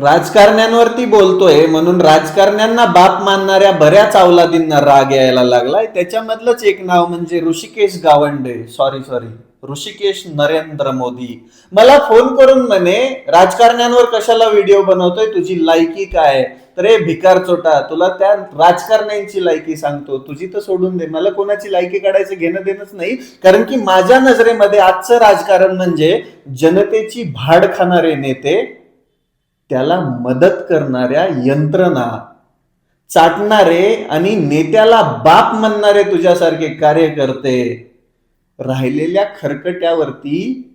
राजकारण्यांवरती बोलतोय म्हणून राजकारण्यांना बाप मानणाऱ्या बऱ्याच अवलादींना राग यायला लागलाय. त्याच्यामधलंच एक नाव म्हणजे Rishikesh Gawande. Sorry sorry Rishikesh Narendra Modi. मला फोन करून म्हणे राजकारण्यांवर कशाला व्हिडिओ बनवतोय? तुझी लायकी काय? तर हे भिकार चोटा तुला त्या राजकारण्यांची लायकी सांगतो. तुझी तर सोडून दे. मला कोणाची लायकी काढायचं घेणं देणंच नाही. कारण की माझ्या नजरेमध्ये आजचं राजकारण म्हणजे जनतेची भाड खाणारे नेते त्याला मदत करणाऱ्या यंत्रणा. चाटणारे आणि नेत्याला बाप म्हणणारे तुझ्यासारखे कार्यकर्ते राहिलेल्या खरकट्यावरती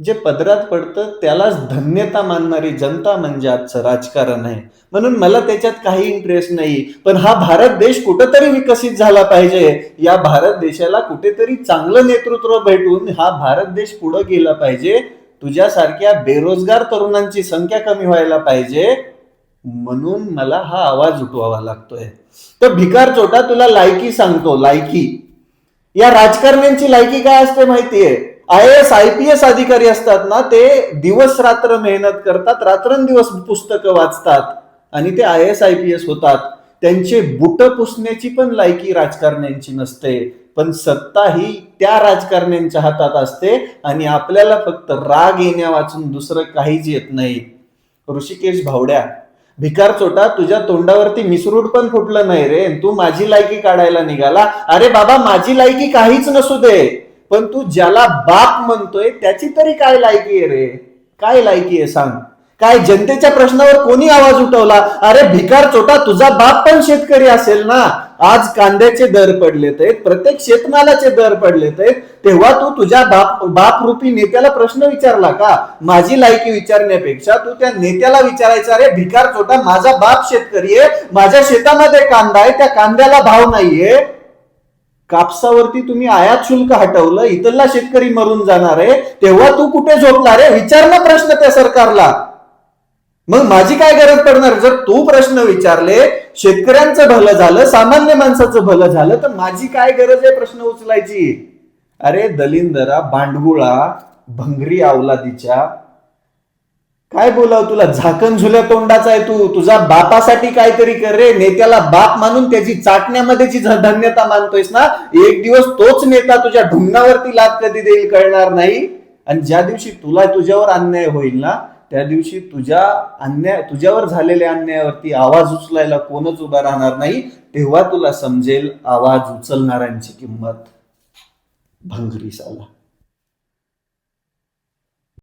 जे पदरात पडतं त्यालाच धन्यता मानणारी जनता म्हणजे आजचं राजकारण आहे. म्हणून मला त्याच्यात काही इंटरेस्ट नाही. पण हा भारत देश कुठेतरी विकसित झाला पाहिजे. या भारत देशाला कुठेतरी चांगलं नेतृत्व भेटून हा भारत देश पुढे गेला पाहिजे. तुझ्यासारख्या बेरोजगार तरुणांची संख्या कमी व्हायला पाहिजे म्हणून मला हा आवाज उठवावा लागतोय. तर भिकार चोटा तुला लायकी सांगतो लायकी. या राजकारण्यांची लायकी काय असते माहितीये? I S I P S अधिकारी असतात ना ते दिवस रात्र मेहनत करतात रात्रंदिवस पुस्तकं वाचतात आणि ते I S I P S होतात. त्यांचे बुट पुसण्याची पण लायकी राजकारण्यांची नसते. पण सत्ता ही त्या राजकारण्यांच्या हातात असते आणि आपल्याला फक्त राग येण्या वाचून दुसरं काहीच येत नाही. ऋषिकेश भावड्या भिकार चोटा तुझ्या तोंडावरती मिसरूट पण फुटलं नाही रे. तू माझी लायकी काढायला निघाला. अरे बाबा माझी लायकी काहीच नसू दे. पण तू ज्याला बाप म्हणतोय त्याची तरी काय लायकी आहे रे? काय लायकी आहे सांग? काय जनतेच्या प्रश्नावर कोणी आवाज उठवला? अरे भिकार चोटा तुझा बाप पण शेतकरी असेल ना. आज कांद्याचे दर पडलेत आहेत प्रत्येक शेतमालाचे दर पडलेत आहेत. तेव्हा तू तुझ्या बाप बाप रूपी नेत्याला प्रश्न विचारला का? माझी लायकी विचारण्यापेक्षा तू त्या नेत्याला विचारायचा अरे भिकार चोटा माझा बाप शेतकरी आहे माझ्या शेतामध्ये कांदा आहे त्या कांद्याला भाव नाहीये. कापसावरती तुम्ही आयात शुल्क हटवलं इतरला शेतकरी मरून जाणार आहे. तेव्हा तू कुठे झोपला रे विचार ना प्रश्न त्या सरकारला. मग माझी काय गरज पडणार? जर तू प्रश्न विचारले शेतकऱ्यांचं भलं झालं सामान्य माणसाचं भलं झालं तर माझी काय गरज आहे प्रश्न उचलायची? अरे दलिंदरा बांडगुळा भंगरी अवलादीच्या. काय बोलाव तुला? झाकण झुल्या तोंडाचा आहे तू. तुझा बापासाठी काहीतरी कर रे. नेत्याला बाप मानून त्याची चाटण्यामध्ये जी धन्यता मानतोयस ना एक दिवस तोच नेता तुझ्या ढुंगणावरती लाद कधी देईल कळणार नाही. आणि ज्या दिवशी तुला तुझ्यावर अन्याय होईल ना त्या दिवशी तुझ्या अन्याय तुझ्यावर झालेल्या अन्यायावरती आवाज उचलायला कोणच उभा राहणार नाही तेव्हा तुला समजेल आवाज उचलणाऱ्यांची किंमत. भंगरी आला.